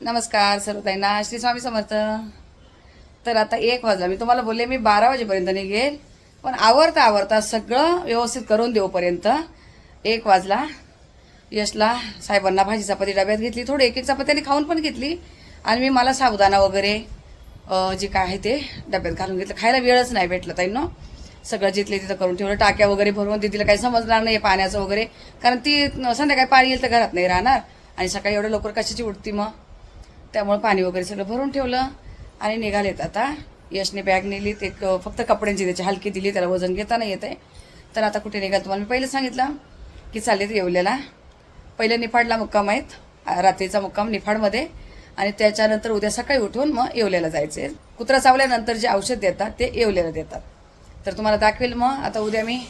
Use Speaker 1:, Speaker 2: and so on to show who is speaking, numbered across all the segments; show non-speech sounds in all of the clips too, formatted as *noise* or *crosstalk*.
Speaker 1: नमस्कार सर्व ताईंना श्री स्वामी समर्थ. तर आता एक वाजला मी तुम्हाला बोलले मी बारा वाजेपर्यंत निघेल पण आवरता आवरता सगळं व्यवस्थित करून देऊपर्यंत एक वाजला यशला साहेबांना भाजी चपाती डब्यात घेतली थोडी एक एक चपात्याने खाऊन पण घेतली आणि मी मला साबुदाणा वगैरे जे काय आहे ते डब्यात घालून घेतलं. खायला वेळच नाही भेटलं ताईंनो. सगळं जिथले तिथं करून ठेवलं टाक्या वगैरे भरून तिला काही समजणार नाही पाण्याचं वगैरे कारण ती संध्याकाळी पाणी येईल तर घरात नाही राहणार. आणि सकाळी एवढं लवकर कशाची उठती मग? त्यामुळे पाणी वगैरे सगळं भरून ठेवलं आणि निघालेत आता. यशने बॅग नेली ते क- फक्त कपड्यांची त्याची हलकी दिली त्याला वजन घेता नाही येते तर आता कुठे निघाल तुम्हाला? मी पहिलं सांगितलं की चालेल येवल्याला. पहिले निफाडला मुक्काम आहेत. रात्रीचा मुक्काम निफाडमध्ये. आणि त्याच्यानंतर उद्या सकाळी उठून मग येवल्याला जायचे कुत्रा चावल्यानंतर जे औषध देतात ते येवल्याला देतात. तर तुम्हाला दाखवेल मग. आता उद्या मी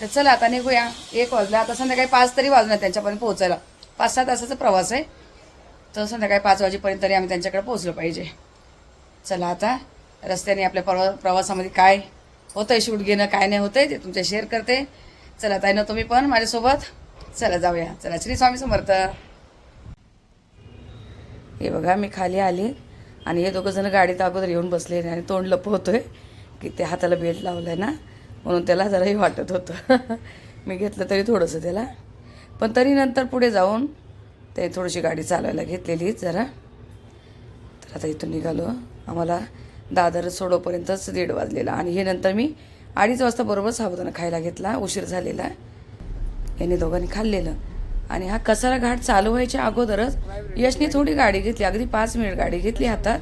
Speaker 1: तर चला आता निघूया. एक वाजला. आता संध्याकाळी पाच तरी वाजणार त्यांच्यापर्यंत पोहोचायला. पाच सहा तासाचा प्रवास आहे. तर संध्याकाळी पाच वाजेपर्यंत तरी आम्ही त्यांच्याकडे पोहोचलो पाहिजे. चला आता रस्त्याने आपल्या प्रवा प्रवासामध्ये काय होतं आहे शूट घेणं काय नाही होतंय ते तुमच्या शेअर करते. चला ताई ना तुम्ही पण माझ्यासोबत. चला जाऊया. चला श्री स्वामी समर्थ. हे बघा मी खाली आली आणि हे दोघं जण गाडीत अगोदर येऊन बसले आणि तोंड लपवतोय की ते हाताला बेल्ट आहे ना म्हणून त्याला जराही वाटत होतं. *laughs* मी घेतलं तरी थोडंसं त्याला. पण तरी नंतर पुढे जाऊन ते थोडीशी गाडी चालवायला घेतलेली जरा. तर आता इथून निघालो. आम्हाला दादर सोडोपर्यंतच दीड वाजलेला आणि हे नंतर मी अडीच वाजता बरोबर साबुदाणा खायला घेतला. उशीर झालेला. यांनी दोघांनी खाल्लेलं. आणि हा कसारा घाट चालू व्हायच्या अगोदरच यशने थोडी गाडी घेतली. अगदी पाच मिनिट गाडी घेतली हातात.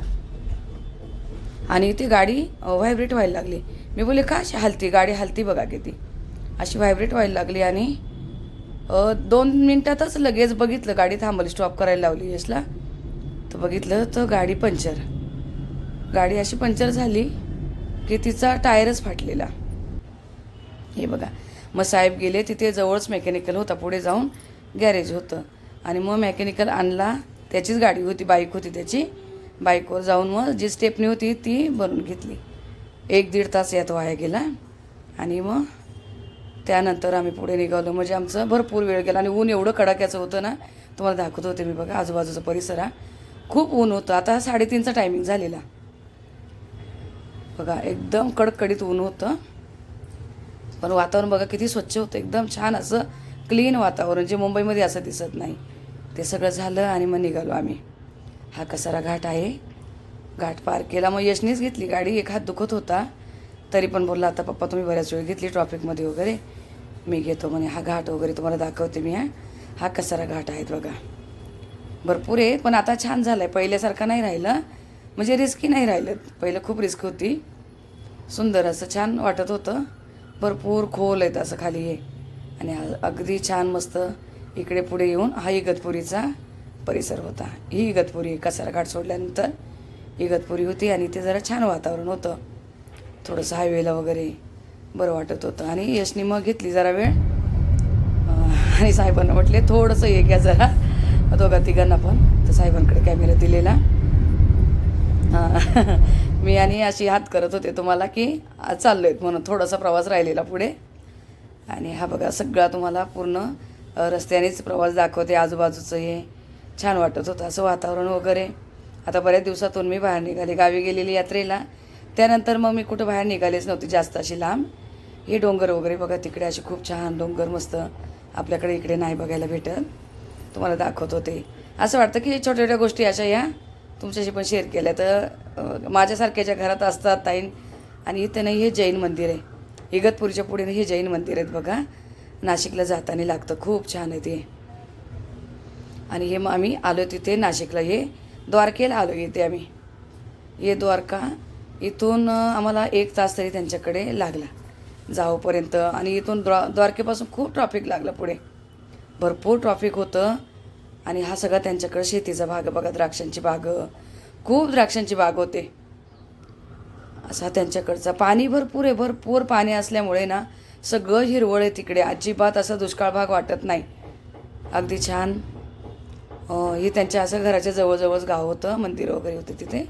Speaker 1: आणि ती गाडी व्हायब्रेट व्हायला लागली. मी बोले का अशी हलती? गाडी हलती बघा किती. अशी व्हायब्रेट व्हायला लागली आणि दोन मिनटातच लगेच बघितलं गाडी थांबली स्टॉप करायला लावली यशला. तर बघितलं तर गाडी पंक्चर गाडी अशी पंक्चर झाली की तिचा टायरच फाटलेला. हे बघा. मग साहेब गेले तिथे जवळच मेकॅनिकल होता पुढे जाऊन गॅरेज होतं. आणि मग मेकॅनिकल आणला त्याचीच गाडी होती बाईक होती त्याची. बाईकवर जाऊन मग जी स्टेपनी होती ती बनवून घेतली. एक दीड तास यात वाया गेला. आणि मग त्यानंतर आम्ही पुढे निघालो. म्हणजे आमचं भरपूर वेळ गेला आणि ऊन एवढं कडाक्याचं होतं ना तुम्हाला दाखवत होते मी बघा आजूबाजूचा परिसर हा. खूप ऊन होतं. आता साडेतीनचा टायमिंग झालेला. बघा एकदम कडकडीत ऊन होतं. पण वातावरण बघा किती स्वच्छ होतं. एकदम छान असं क्लीन वातावरण जे मुंबईमध्ये असं दिसत नाही. ते सगळं झालं आणि मग निघालो आम्ही. हा कसारा घाट आहे. घाट पार केला. मग यशनीच घेतली गाडी. एक हात दुखत होता. तरी पण बोलला आता पप्पा तुम्ही बऱ्याच वेळ घेतली ट्रॉफिकमध्ये वगैरे. मी घेतो म्हणे हा घाट वगैरे तुम्हाला दाखवते मी हा. हा कसारा घाट आहेत बघा. भरपूर आहे पण आता छान झालं आहे पहिल्यासारखं नाही राहिलं. म्हणजे रिस्की नाही राहिलं. पहिलं खूप रिस्क होती. सुंदर असं छान वाटत होतं. भरपूर खोल आहेत असं खाली. हे आणि अगदी छान मस्त इकडे पुढे येऊन हा इगतपुरीचा परिसर होता. ही इगतपुरी कसारा घाट सोडल्यानंतर इगतपुरी होती आणि ते जरा छान वातावरण होतं. थोडंसं हायवेला वगैरे बरं वाटत होतं. आणि यशनी मग घेतली जरा वेळ. आणि साहेबांना म्हटले थोडंसं हे घ्या जरा. दोघा तिघांना पण. तर साहेबांकडे कॅमेरा दिलेला. हां. *laughs* मी आणि अशी हात करत होते तुम्हाला की चाललो आहेत म्हणून थोडासा प्रवास राहिलेला पुढे. आणि हा बघा सगळा तुम्हाला पूर्ण रस्त्यानेच प्रवास दाखवते आजूबाजूचं हे. छान वाटत होतं असं वातावरण वगैरे. आता बऱ्याच दिवसातून मी बाहेर निघाले. गावी गेलेली यात्रेला. त्यानंतर मग मी कुठं बाहेर निघालेच नव्हती जास्त अशी लांब. हे डोंगर वगैरे बघा तिकडे असे खूप छान डोंगर मस्त आपल्याकडे इकडे नाही बघायला भेटत. तुम्हाला दाखवत होते असं वाटतं की छोट्या छोट्या गोष्टी अशा या तुमच्याशी पण शेअर केल्या. तर माझ्यासारख्या माझ्यासारख्याच्या घरात असतात ताईन आणि इथे नाही हे जैन मंदिर आहे. इगतपुरीच्या पुढे हे जैन मंदिर आहेत बघा. नाशिकला जाताना लागतं. खूप छान आहे ते. आणि हे मग आम्ही आलो तिथे नाशिकला. हे द्वारकेला आलो इथे आम्ही. हे द्वारका इथून आम्हाला एक तास तरी त्यांच्याकडे लागला. जाऊपर्यंत आणि इथून द्वा द्वारकेपासून खूप ट्रॉफिक लागलं पुढे. भरपूर ट्रॉफिक होतं. आणि हा सगळा त्यांच्याकडं शेतीचा भाग बघा द्राक्षांची बाग. खूप द्राक्षांची बाग होते. असा त्यांच्याकडचा. पाणी भरपूर आहे भरपूर पाणी असल्यामुळे ना सगळं हिरवळ आहे तिकडे. अजिबात असा दुष्काळ भाग वाटत नाही. अगदी छान. हे त्यांच्या असं घराच्या जवळजवळच गाव होतं मंदिर वगैरे होते तिथे.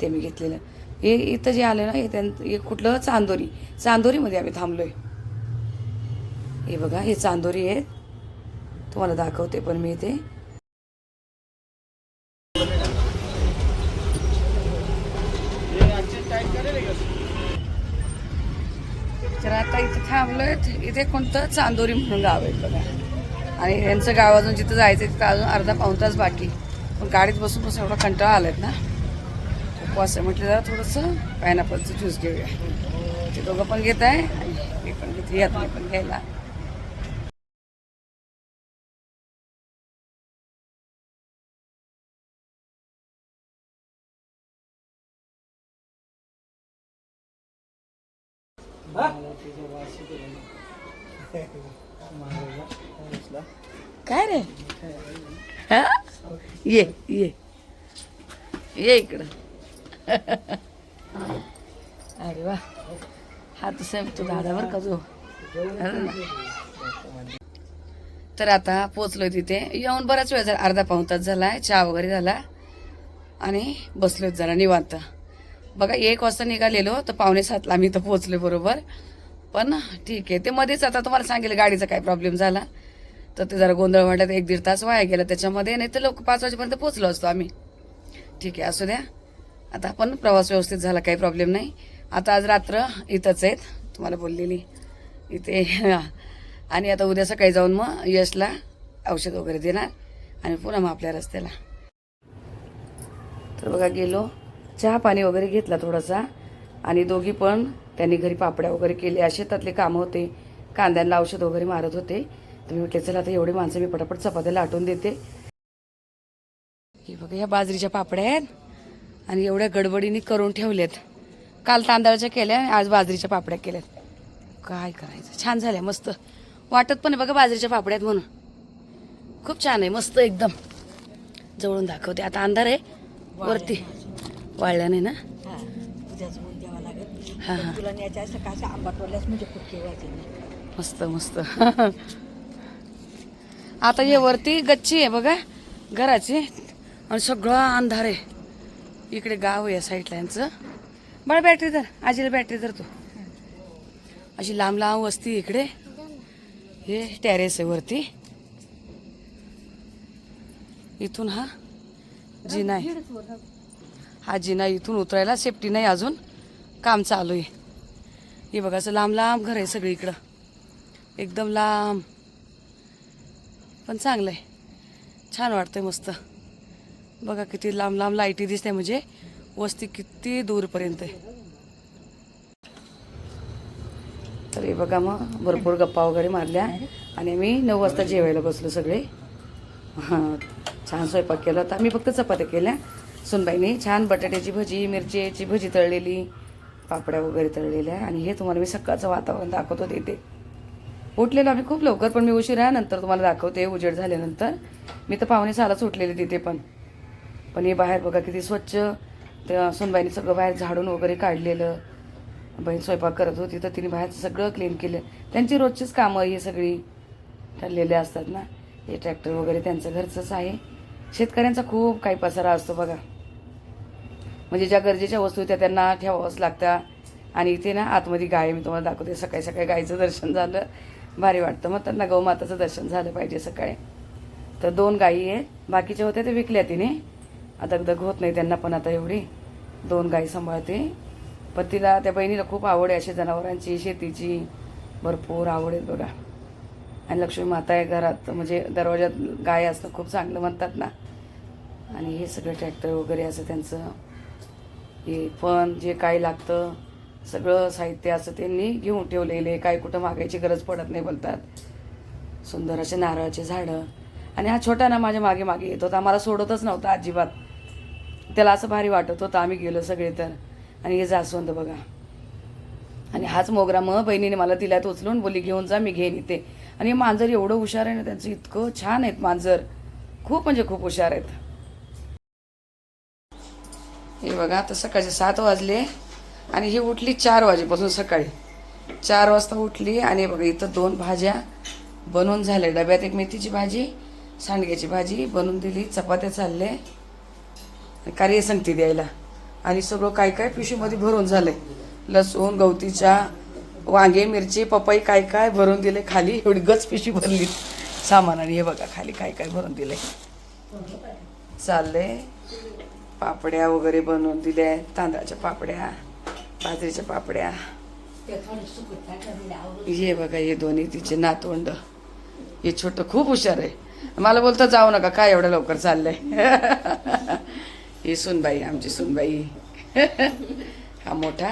Speaker 1: ते मी घेतलेलं. हे इथं जे आलं ना हे त्यांचं कुठलं? चांदोरी. चांदोरीमध्ये आम्ही थांबलो आहे हे बघा हे चांदोरी आहेत तुम्हाला दाखवते पण मी इथे. तर आता इथं थांबलोय. इथे कोणतं? चांदोरी म्हणून गाव आहे बघा. आणि यांचं गाव अजून जिथं जायचं तिथं अजून अर्धा पाऊन तास बाकी. पण गाडीत बसून बसून एवढा कंटाळा आलाय ना. उपवास आहे म्हटलं जरा थोडंसं पायनॅपलचं ज्यूस घेऊया. ते दोघं पण घेत आहे आणि मी पण घेतली यात मी पण घ्यायला. काय रे? हा? ये ये. ये इकडं. *laughs* अरे वा. हा तर साहेब तू दादावर का जो. तर आता पोचलोय तिथे. येऊन बराच वेळ झाला. अर्धा पाऊण तास झालाय. चहा वगैरे झाला. आणि बसलोय जरा निवांत. बघा एक वाजता निघालेलो तर पावणे सातला आम्ही इथं पोचलोय बरोबर. पण ठीक आहे. ते मध्येच आता तुम्हाला सांगेल गाडीचा काय प्रॉब्लेम झाला. तर ते जरा गोंधळ वाटत एक दीड तास वाया गेला त्याच्यामध्ये. नाही तर लोक पाच वाजेपर्यंत पोचलो असतो आम्ही. ठीक आहे असू द्या. आता आपण प्रवास व्यवस्थित झाला काही प्रॉब्लेम नाही. आता आज रात्र इथंच आहेत तुम्हाला बोललेली. इथे आणि आता उद्या सकाळी जाऊन मग यशला औषध वगैरे देणार आणि पुन्हा मग आपल्या रस्त्याला. तर बघा गेलो. चहा पाणी वगैरे घेतला थोडासा आणि दोघी पण त्यांनी घरी पापड्या वगैरे केल्या शेतातले कामं होते. कांद्यांना औषध वगैरे मारत होते. तर मी म्हटले चला आता एवढी माणसं मी पटापट चपात्याला लाटून देते. हे बघा ह्या बाजरीच्या पापड्या आहेत. आणि एवढ्या गडबडीने करून ठेवल्यात काल तांदळाच्या केल्या आणि आज बाजरीच्या पापड्या केल्यात. काय करायचं? छान झाल्या मस्त. वाटत पण आहे बघा बाजरीच्या पापड्यात म्हणून. खूप छान आहे मस्त एकदम. जवळून दाखवते. आता अंधार आहे. वरती. वाळल्या नाही ना?
Speaker 2: हा म्हणजे
Speaker 1: मस्त मस्त. *laughs* आता हे वरती गच्ची आहे बघा. घराची. आणि सगळं अंधार आहे. इकडे गाव आहे या साईडला यांचं बरं बॅटरी धर. आजीला बॅटरी धर तू. अशी लांब लांब वस्ती इकडे. हे टॅरेस आहे वरती. इथून हा जिना आहे. हा जिना इथून उतरायला सेफ्टी नाही अजून. काम चालू आहे. हे बघा असं लांब लांब घर आहे सगळी इकडं. एकदम लांब. पण चांगलं आहे. छान वाटतंय मस्त. बघा किती लांब लांब लाईटी दिसते म्हणजे. वस्ती किती दूरपर्यंत आहे. तर हे बघा मग भरपूर गप्पा वगैरे मारल्या. आणि आम्ही नऊ वाजता जेवायला बसलो सगळे. हां छान स्वयंपाक केला होता. मी फक्त चपात्या केल्या. सुनबाईने छान बटाट्याची भजी मिरचीची भजी तळलेली पापड्या वगैरे तळलेल्या. आणि हे तुम्हाला मी सकाळचं वातावरण दाखवत होते ते उठलेलो आम्ही खूप लवकर पण मी उशिरा नंतर तुम्हाला दाखवते उजेड झाल्यानंतर. मी तर पाहुणे सहालाच उठलेले तिथे पण. पण हे बाहेर बघा किती स्वच्छ. त्या सुनबाईने सगळं बाहेर झाडून वगैरे काढलेलं. बहीण स्वयंपाक करत होती तर तिने बाहेर सगळं क्लीन केलं. त्यांची रोजचीच कामं ही सगळी ठरलेली असतात ना. हे ट्रॅक्टर वगैरे त्यांचं घरचंच आहे. शेतकऱ्यांचा खूप काही पसारा असतो बघा. म्हणजे ज्या गरजेच्या वस्तू त्या त्यांना ठेवावंच लागतात आणि इथे ना आतमध्ये गाय मी तुम्हाला दाखवते सकाळी सकाळी गायचं दर्शन झालं. भारी वाटतं. मग त्यांना गौमाताचं दर्शन झालं पाहिजे सकाळी. तर दोन गायी आहेत. बाकीच्या होत्या ते विकल्या तिने. दगदग होत नाही त्यांना पण आता एवढी. दोन गाई सांभाळते. पण तिला त्या बहिणीला खूप आवड आहे अशी जनावरांची शेतीची. भरपूर आवड आहे बघा. आणि लक्ष्मी माता आहे घरात म्हणजे दरवाजात गाय असणं खूप चांगलं म्हणतात ना. आणि हे सगळं ट्रॅक्टर वगैरे असं त्यांचं. हे पण जे काय लागतं सगळं साहित्य असं त्यांनी घेऊन ठेवलेले काय कुठं मागायची गरज पडत नाही बोलतात. सुंदर असे नारळाचे झाडं. आणि हा छोटा ना माझ्या मागे मागे येत होता. आम्हाला सोडतच नव्हता अजिबात. त्याला असं भारी वाटत होतं आम्ही गेलो सगळे तर. आणि हे जास्वंद बघा. आणि हाच मोगरा मग बहिणीने मला दिल्यात उचलून बोली घेऊन जा मी घेईन इथे. आणि मांजर एवढं हुशार आहे ना त्यांचं इतकं छान आहेत मांजर. खूप म्हणजे खूप हुशार आहेत. हे बघा आता सकाळचे सात वाजले आणि ही उठली चार वाजेपासून सकाळी. चार वाजता उठली आणि बघा इथं दोन भाज्या बनवून झाल्या. डब्यात एक मेथीची भाजी सांडग्याची भाजी बनवून दिली चपात्या चालले कार्य सांगते द्यायला. आणि सगळं काय काय पिशवीमध्ये भरून झालं आहे लसूण गवतीच्या वांगे मिरची पपई काय काय भरून दिले खाली. एवढी गच पिशवी भरली. सामानाने हे बघा खाली काय काय भरून दिले चाललंय. पापड्या वगैरे बनवून दिल्या. तांदळाच्या पापड्या बाजरीच्या पापड्या. हे बघा हे दोन्ही तिचे नातवंड. हे छोटं खूप हुशार आहे. मला बोलतं जाऊ नका काय एवढं लवकर चाललंय. *laughs* ही सुनबाई आमची सुनबाई हा मोठा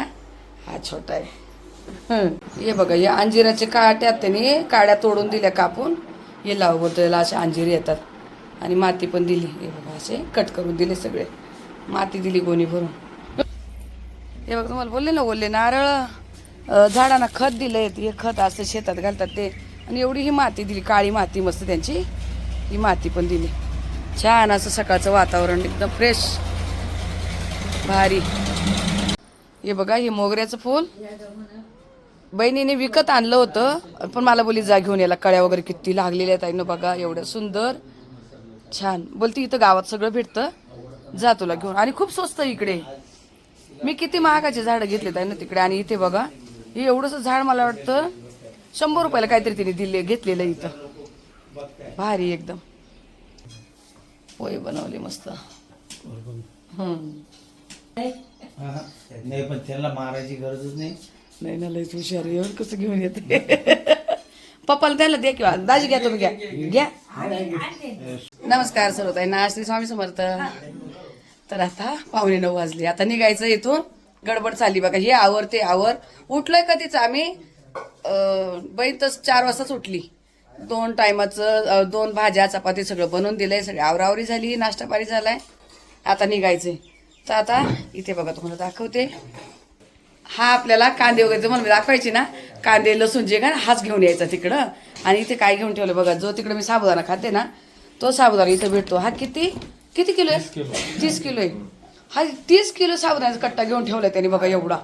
Speaker 1: हा छोटा आहे। हे बघा हे अंजिराचे काट्यात त्यांनी काड्या तोडून दिल्या कापून. हे लाव बोलतो असे अंजीर येतात. आणि माती पण दिली. हे बघा असे कट करून दिले सगळे. माती दिली गोणी भरून. हे बघा तुम्हाला बोलले ना बोलले नारळ झाडांना खत दिलंय हे खत असं शेतात घालतात ते. आणि एवढी ही माती दिली काळी माती मस्त त्यांची. ही माती पण दिली. छान असं सकाळचं वातावरण एकदम फ्रेश भारी. हे बघा हे मोगऱ्याचं फूल. बहिणीने विकत आणलं होतं पण मला बोली जा घेऊन याला कळ्या वगैरे किती लागलेल्या आहेत आईनं बघा एवढं सुंदर. छान. बोलती इथं गावात सगळं भेटतं. जा तुला घेऊन. आणि खूप स्वस्त इकडे. मी किती महागाचे झाडं घेतलेत आहे ना तिकडे. आणि इथे बघा हे एवढंसं झाड मला वाटतं शंभर रुपयाला काहीतरी तिने दिले घेतलेलं इथं. भारी एकदम. पोहे बनवले मस्त.
Speaker 3: हा. नाही पण त्याला मारायची गरजच नाही.
Speaker 1: नाही ना लयच हुशार. एवढं कसं घेऊन येते? *laughs* पप्पाला त्याला द्या किंवा दाजी घ्या तुम्ही घ्या. घ्या. नमस्कार सर्वताईंना श्री स्वामी समर्थ. तर आता पावणे नऊ वाजले. आता निघायचं इथून. गडबड चालली बघा. हे आवर ते आवर. उठलोय कधीच आम्ही? बाई तर चार वाजताच उठली. दोन टायमाचं दोन भाज्या चपाती सगळं बनवून दिलंय. सगळी आवरावरी झाली नाश्ता पाणी झालाय. आता निघायचंय. तर आता इथे बघा तुम्हाला दाखवते. हा आपल्याला कांदे वगैरे म्हणून दाखवायचे ना कांदे लसूण जे काय हाच घेऊन यायचा तिकडं. आणि इथे काय घेऊन ठेवलं बघा जो तिकडं मी साबुदाणा खाते ना तो साबुदाणा इथं भेटतो. हा किती? किती किलो आहे? तीस किलो आहे. हा तीस किलो साबुदाण्याचा कट्टा घेऊन ठेवलाय त्याने बघा एवढा.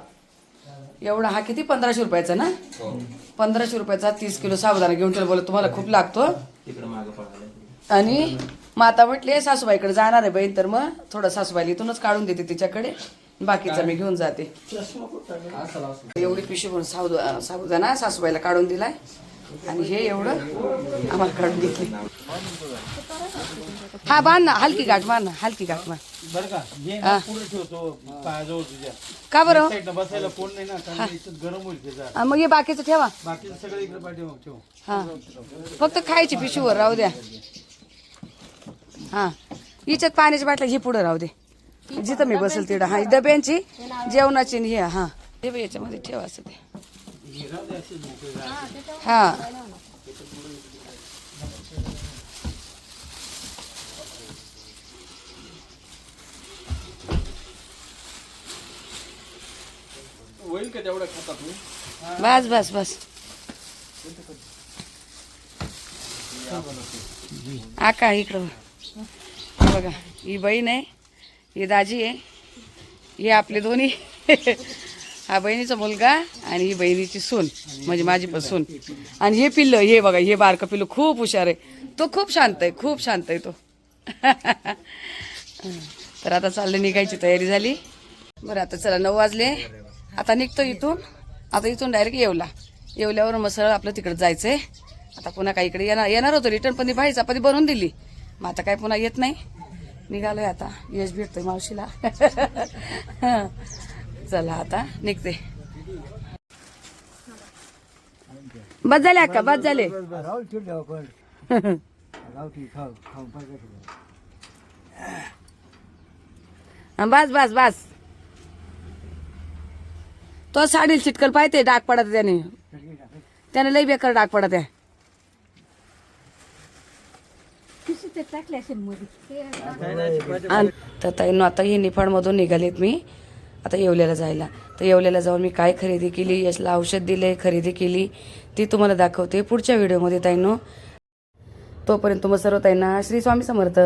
Speaker 1: एवढा हा किती? पंधराशे रुपयाचा ना? पंधराशे रुपयाचा तीस किलो साबुदाणा घेऊन ठेवला बोला तुम्हाला खूप लागतो. आणि माता म्हटले सासूबाईकडे जाणार आहे बहीण तर मग थोडं सासूबाईला इथूनच काढून देते तिच्याकडे. बाकीचं मी घेऊन जाते. एवढी पिशवी भरून साबुद साबुदाणा सासूबाईला काढून दिलाय. आणि हे एवढं आम्हाला काढून घेतले हा बांध ना हलकी गाठ मार ना हलकी गाठ
Speaker 3: बरं का?
Speaker 1: बरं?
Speaker 3: बसायला कोण नाही ना गरम होईल
Speaker 1: मग हे बाकीचं ठेवा. हा. फक्त खायची पिशवीवर राहू द्या. हा. हिच्यात पाण्याची बाटल्या ही पुढे राहू दे. जिथं मी बसेल तिथं. हा डब्यांची जेवणाची हे हा. हे याच्यामध्ये ठेवा असं ते. हा बस बस बस. आका इकडं बघा ही बहीण आहे ही दाजी आहे हे आपले दोन्ही. हा बहिणीचा मुलगा आणि ही बहिणीची सून म्हणजे माझी पण सून. आणि हे पिल्लं हे बघा हे बारकं पिल्लं खूप हुशार आहे. तो खूप शांत आहे खूप शांत आहे तो. *laughs* तर आता चाललं निघायची तयारी झाली. बरं आता चला नऊ वाजले. आता निघतो इथून. आता इथून डायरेक्ट येवला. येवल्यावर मग सरळ आपलं तिकडे जायचंय. आता पुन्हा काही इकडे येणार येणार होतो रिटर्न पण ती भाई चपाती बनवून दिली. मग आता काय पुन्हा येत नाही. निघालोय आता. यश भेटतोय मावशीला. *laughs* चला आता निघते. बस झाले अक्का बस झाले. बस बस बस. तो साडीला चिटकल पाहिजे डाग पडत त्याने. त्याने लई बेकार डाग पडत आहे. तर आता हे निफाडमधून निघालेत मी. आता येवल्याला जायला. तर येवल्याला जाऊन मी काय खरेदी केली यशला औषध दिले खरेदी केली ती तुम्हाला दाखवते पुढच्या व्हिडिओमध्ये ताईनो. तोपर्यंत मग सर्व ताईंना श्री स्वामी समर्थ.